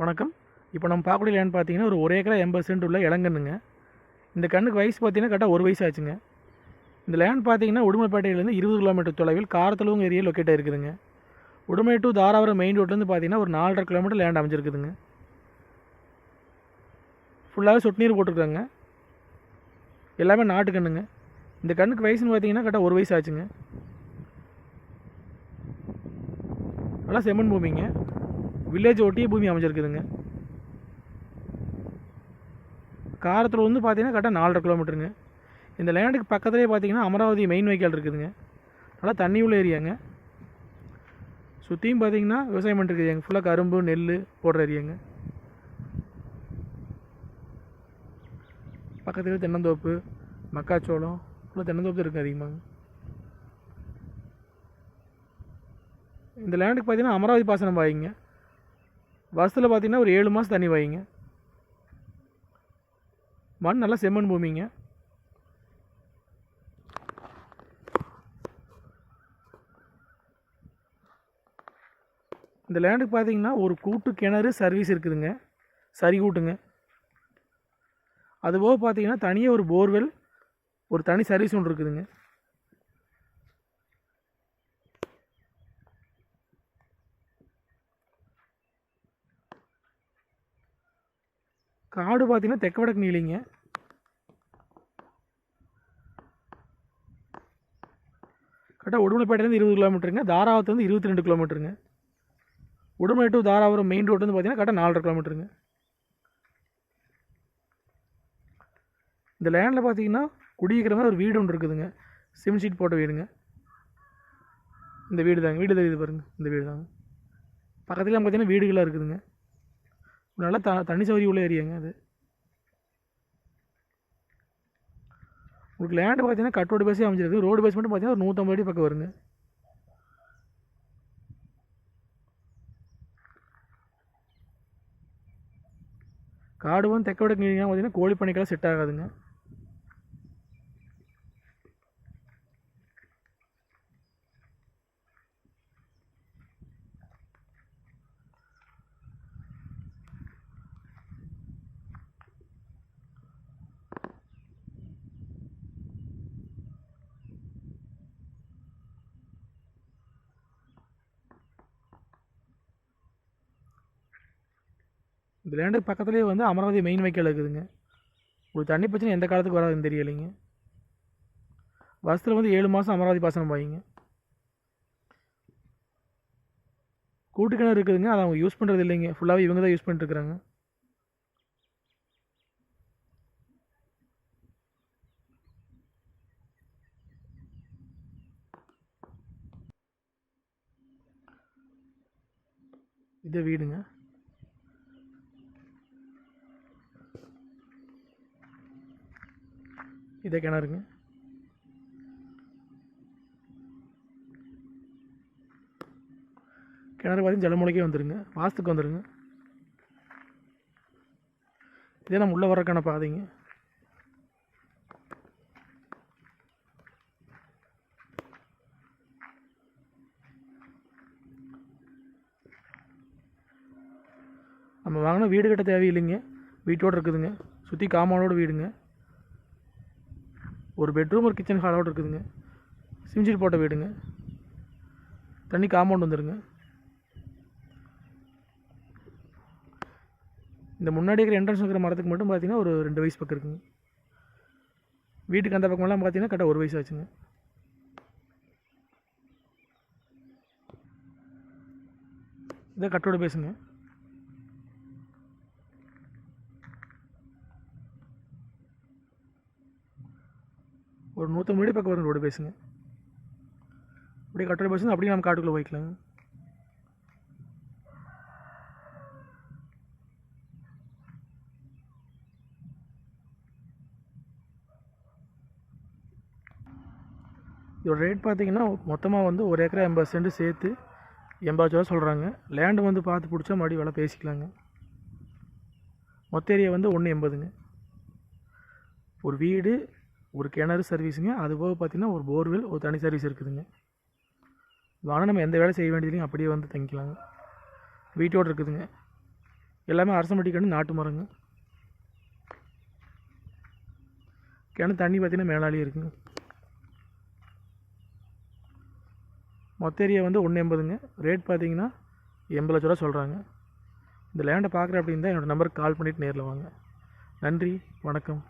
வணக்கம். இப்போ நம்ம பார்க்கக்கூடிய லேண்ட் பார்த்தீங்கன்னா ஒரு ஒரு ஏக்கரா எண்பது சென்ட் உள்ள இளங்கன்னுங்க இந்த கண்ணுக்கு வயசு பார்த்தீங்கன்னா கரெக்டாக ஒரு வயசு ஆச்சுங்க. இந்த லேண்ட் பார்த்தீங்கன்னா உடுமலைப்பேட்டையிலேருந்து இருபது கிலோமீட்டர் தொலைவில் காரத்தலவங்க ஏரியா லொக்கேட் இருக்குதுங்க உடுமை டு தாராபுரம் மெயின் ரோட்லேருந்து பார்த்தீங்கன்னா ஒரு நாலரை கிலோமீட்டர் லேண்ட் அமைஞ்சிருக்குதுங்க. ஃபுல்லாகவே சொட்டு நீர் போட்டிருக்காங்க. எல்லாமே நாட்டு கண்ணுங்க. இந்த கண்ணுக்கு வயசுன்னு பார்த்தீங்கன்னா கரெக்டாக ஒரு வயசு ஆச்சுங்க. நல்லா செம்மண் பூமிங்க. வில்லேஜ் ஒட்டிய பூமி அமைஞ்சிருக்குதுங்க. காரத்தில் வந்து பார்த்தீங்கன்னா கரெக்டாக நாலரை கிலோமீட்டருங்க. இந்த லேண்டுக்கு பக்கத்துலேயே பார்த்தீங்கன்னா அமராவதி மெயின் வைக்கல் இருக்குதுங்க. நல்லா தண்ணி உள்ள ஏரியாங்க. சுற்றியும் பார்த்தீங்கன்னா விவசாயம் பண்ணிட்டுருக்கு ஃபுல்லாக கரும்பு நெல் போடுற ஏரியாங்க. பக்கத்தில் தென்னந்தோப்பு மக்காச்சோளம் ஃபுல்லாக தென்னந்தோப்பு இருக்குது அதிகமாக இந்த லேண்டுக்கு பார்த்தீங்கன்னா அமராவதி பாசனம் வாங்கிங்க வருஷத்தில் பார்த்தீங்கன்னா ஒரு ஏழு மாதம் தண்ணி வைங்க. மண் நல்லா செம்மண் பூமிங்க. இந்த லேண்டுக்கு பார்த்தீங்கன்னா ஒரு கூட்டு கிணறு சர்வீஸ் இருக்குதுங்க. சரி கூட்டுங்க. அதுபோக பார்த்தீங்கன்னா தனியாக ஒரு போர்வெல் ஒரு தனி சர்வீஸ் ஒன்று இருக்குதுங்க. காடு பார்த்திங்கன்னா தெக்க வடக்கு நீளிங்க. கரெக்டாக உடுமலைப்பேட்டையிலேருந்து இருபது கிலோமீட்டருங்க. தாராவத்துலேருந்து இருபத்தி ரெண்டு கிலோமீட்டருங்க. Udumalai to Dharapuram main road வந்து பார்த்தீங்கன்னா கரெக்டாக நாலரை கிலோமீட்டருங்க. இந்த லேண்டில் பார்த்தீங்கன்னா குடியிருக்கிற மாதிரி ஒரு வீடு ஒன்று இருக்குதுங்க. சிம் ஷீட் போட்ட வீடுங்க. இந்த வீடு தாங்க வீடு தெரியுது பாருங்கள் இந்த வீடு தாங்க பக்கத்துலாம் பார்த்தீங்கன்னா வீடுகளாக இருக்குதுங்க. நல்லா த தண்ணி சௌகரியம் உள்ள ஏரியாங்க அது? உங்களுக்கு லேண்டு பார்த்தீங்கன்னா கட் ரோடு பேஸே அமைஞ்சிருக்கு ரோடு பேஸ் மட்டும் பார்த்தீங்கன்னா ஒரு நூற்றம்பது அடி பக்கம் வருங்க. காடு வந்து தெக்க விட நீங்க பார்த்தீங்கன்னா கோழி பண்ணிக்கெல்லாம் செட் ஆகாதுங்க. இந்த லேண்டுக்கு பக்கத்துலேயே வந்து அமராவதி மெயின் வைக்கல் இருக்குதுங்க உங்களுக்கு தண்ணி பிரச்சனை எந்த காலத்துக்கு வராதுன்னு தெரியலைங்க. வருஷத்தில் வந்து ஏழு மாதம் அமராவதி பாசனம் பாய்ங்க கூட்டுக்கிணறு இருக்குதுங்க. அதை அவங்க யூஸ் பண்ணுறது இல்லைங்க. ஃபுல்லாகவே இவங்க தான் யூஸ் பண்ணிட்டுருக்குறாங்க இது வீடுங்க. இதே கிணறுங்க. கிணறு பார்த்தீங்கன்னா ஜலமுளைக்கே வந்துடுங்க வாசத்துக்கு வந்துடுங்க இதே நம்ம உள்ளே வரக்கான பாதைங்க. நம்ம வாங்கினா வீடு கட்ட தேவையில்லைங்க. வீட்டோடு இருக்குதுங்க. சுற்றி காம்பவுண்டோட வீடுங்க. ஒரு பெட்ரூம் ஒரு கிச்சன் ஹாலோடு இருக்குதுங்க. சிம்ஜிட் போட்ட வீடுங்க. தண்ணி காம்பவுண்ட் வந்துடுங்க இந்த முன்னாடி இருக்கிற என்ட்ரன்ஸ் இருக்கிற மரத்துக்கு மட்டும் பார்த்தீங்கன்னா ஒரு ரெண்டு வயசு பக்கம் இருக்குங்க. வீட்டுக்கு அந்த பக்கமெல்லாம் பார்த்தீங்கன்னா கரெக்டாக ஒரு வயசு ஆச்சுங்க. இதை கட்டோட பேசுங்க ஒரு நூற்றம்பது மீடி பக்கம் வரும் ரோடு பேசுங்க. அப்படியே கட்டுரை பேசுங்க அப்படியே நம்ம காட்டுக்குள்ளே போய்க்கலாங்க. இதோட ரேட் பார்த்தீங்கன்னா மொத்தமாக வந்து ஒரு ஏக்கரா எண்பது சென்ட் சேர்த்து எண்பது ரூபா சொல்கிறாங்க லேண்டு வந்து பார்த்து பிடிச்சா மறுபடியும் விலை பேசிக்கலாங்க. மொத்த ஏரியா வந்து ஒன்று எண்பதுங்க. ஒரு வீடு ஒரு கிணறு சர்வீஸுங்க அது போக பார்த்தீங்கன்னா ஒரு போர்வெல் ஒரு தனி சர்வீஸ் இருக்குதுங்க. வாங்க நம்ம எந்த வேலை செய்ய வேண்டியதுலையும் அப்படியே வந்து தங்கிக்கலாங்க. வீட்டோடு இருக்குதுங்க. எல்லாமே அரசம்பட்டி கண்டு நாட்டு மரங்க. கிணறு தண்ணி பார்த்தீங்கன்னா மேலாலேயே இருக்குங்க. மொத்த ஏரியா வந்து ஒன்று எண்பதுங்க. ரேட் பார்த்தீங்கன்னா எண்பது லட்ச ரூபா சொல்கிறாங்க இந்த லேண்டை பார்க்குற அப்படின்னு தான் என்னோடய நம்பருக்கு கால் பண்ணிவிட்டு நேரில் வாங்க. நன்றி வணக்கம்.